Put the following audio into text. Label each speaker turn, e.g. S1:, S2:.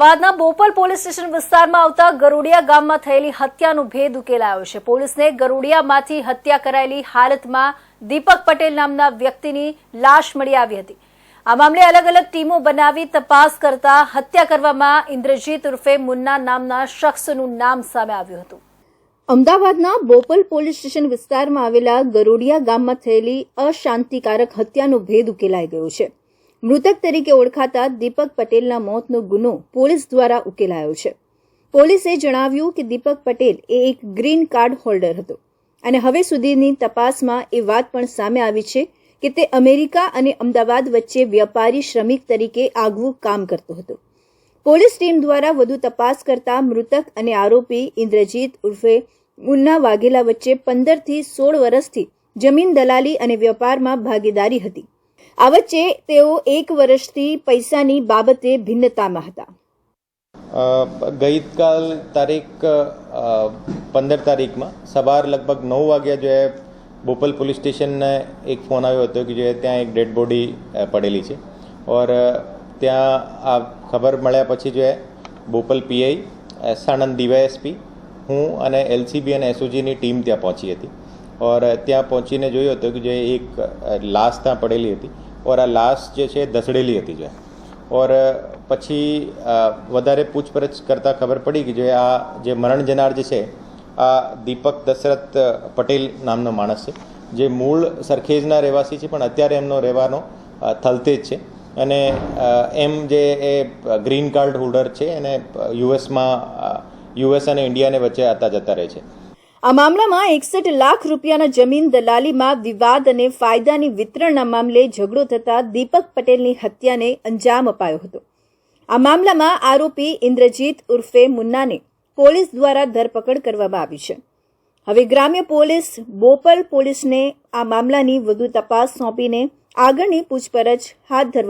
S1: બાદના Bopal police station વિસ્તારમાં આવતા ગરુડિયા ગામમાં થયેલી હત્યાનો ભેદ ઉકેલાયો છે. પોલીસને ગરુડિયામાંથી હત્યા કરાયેલી હાલતમાં દીપક પટેલ નામના વ્યક્તિની લાશ મળી આવી હતી. આ મામલે અલગ અલગ ટીમો બનાવી તપાસ કરતા હત્યા કરવામાં ઇન્દ્રજીત ઉર્ફે મુન્ના નામના શખ્સનું નામ સામે આવ્યું હતું. અમદાવાદના બોપલ પોલીસ સ્ટેશન વિસ્તારમાં આવેલા ગરોડિયા ગામમાં થયેલી અશાંતિકારક હત્યાનો ભેદ ઉકેલાઈ ગયો છે. મૃતક તરીકે ઓળખાતા દીપક પટેલના મોતનો ગુનો પોલીસ દ્વારા ઉકેલાયો છે. પોલીસે જણાવ્યું કે દીપક પટેલ એ એક ગ્રીન કાર્ડ હોલ્ડર હતો અને હવે સુધીની તપાસમાં એ વાત પણ સામે આવી છે કે તે અમેરિકા અને અમદાવાદ વચ્ચે વ્યાપારી શ્રમિક તરીકે આગવું કામ કરતો હતો. પોલીસ ટીમ દ્વારા વધુ તપાસ કરતા મૃતક અને આરોપી ઇન્દ્રજીત ઉર્ફે ઉન્ના વાઘેલા વચ્ચે પંદરથી સોળ વર્ષથી જમીન દલાલી અને વેપારમાં ભાગીદારી હતી. આ વચ્ચે તેઓ એક વર્ષથી પૈસાની બાબતે ભિન્નતામાં હતા.
S2: ગઈકાલ તારીખ પંદર તારીખમાં સવાર લગભગ નવ વાગ્યા જો બોપલ પોલીસ સ્ટેશનને એક ફોન આવ્યો હતો કે જો ત્યાં એક ડેડ બોડી પડેલી છે. ઓર ત્યાં આ ખબર મળ્યા પછી જો બોપલ પીઆઈ સાણંદ ડીવાયએસપી, હું અને એલસીબી અને એસઓજીની ટીમ ત્યાં પહોંચી હતી. ઓર ત્યાં પહોંચીને જોયું હતું કે જે એક લાશ ત્યાં પડેલી હતી ઓર આ લાશ જે છે એ દસડેલી હતી જે. ઓર પછી વધારે પૂછપરછ કરતાં ખબર પડી કે જે આ જે મરણ જનાર જે છે, આ દીપક દશરથ પટેલ નામનો માણસ છે. જે મૂળ સરખેજના રહેવાસી છે, પણ અત્યારે એમનો રહેવાનો થલતેજ છે. અને એમ જે એ ગ્રીન કાર્ડ હોલ્ડર છે, એને યુએસમાં યુએસ અને ઇન્ડિયાને વચ્ચે આતા જતા રહે છે.
S1: આ મામલામાં એકસઠ લાખ રૂપિયાના જમીન દલાલીમાં વિવાદ અને ફાયદાની વિતરણના મામલે ઝઘડો થતા દીપક પટેલની હત્યાને અંજામ અપાયો હતો. આ મામલામાં આરોપી ઇન્દ્રજીત ઉર્ફે મુન્નાને પોલીસ દ્વારા ધરપકડ કરવામાં આવી છે. હવે ગ્રામ્ય પોલીસ બોપલ પોલીસને આ મામલાની વધુ તપાસ સોંપીને આગળની પૂછપરછ હાથ ધરવા